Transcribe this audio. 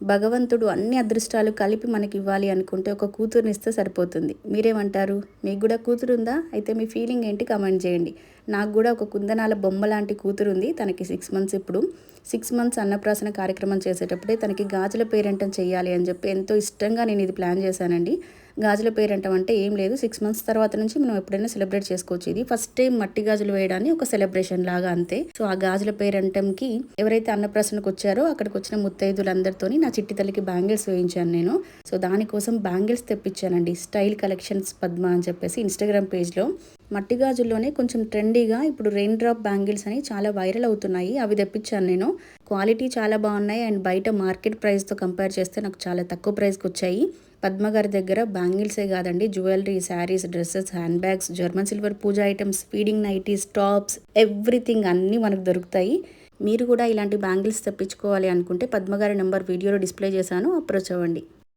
భగవంతుడు అన్ని అదృష్టాలు కలిపి మనకి ఇవ్వాలి అనుకుంటే ఒక కూతురుని ఇస్తే సరిపోతుంది. మీరేమంటారు? మీకు కూడా కూతురు ఉందా అయితే మీ ఫీలింగ్ ఏంటి కమెంట్ చేయండి. నాకు కూడా ఒక కుందనాల బొమ్మ లాంటి కూతురు ఉంది తనకి సిక్స్ మంత్స్ ఇప్పుడు. సిక్స్ మంత్స్ అన్నప్రాసన కార్యక్రమం చేసేటప్పుడే తనకి గాజుల పేరెంటం చేయాలి అని చెప్పి ఎంతో ఇష్టంగా నేను ఇది ప్లాన్ చేశానండి. గాజుల పేరంటం అంటే ఏం లేదు. సిక్స్ మంత్స్ తర్వాత నుంచి మనం ఎప్పుడైనా సెలబ్రేట్ చేసుకోవచ్చు. ఇది ఫస్ట్ టైం మట్టి గాజులు వేయడానికి ఒక సెలబ్రేషన్ లాగా అంతే. సో ఆ గాజుల పేరంటంకి ఎవరైతే అన్నప్రాసనకు వచ్చారో అక్కడికి వచ్చిన ముత్తైదులందరితోని నా చిట్టి తల్లికి బ్యాంగిల్స్ వేయించాను నేను. సో దానికోసం బ్యాంగిల్స్ తెప్పించానండి. స్టైల్ కలెక్షన్స్ పద్మ అని చెప్పేసి ఇన్స్టాగ్రామ్ పేజ్లో మట్టి గాజుల్లోనే కొంచెం ట్రెండీగా ఇప్పుడు రెయిన్ డ్రాప్ బ్యాంగిల్స్ అని చాలా వైరల్ అవుతున్నాయి. అవి తెప్పించాను నేను. క్వాలిటీ చాలా బాగున్నాయి. అండ్ బయట మార్కెట్ ప్రైస్తో కంపేర్ చేస్తే నాకు చాలా తక్కువ ప్రైస్కి వచ్చాయి. పద్మ గారి దగ్గర బ్యాంగిల్సే కాదండి. Jewellery saris dresses hand bags German silver puja items feeding nighties tops everything అన్నీ మనకు దొరుకుతాయి. మీరు కూడా ఇలాంటి బ్యాంగిల్స్ తెప్పించుకోవాలి అనుకుంటే పద్మగారి నెంబర్ వీడియోలో డిస్ప్లే చేశాను. అప్రోచ్ అవ్వండి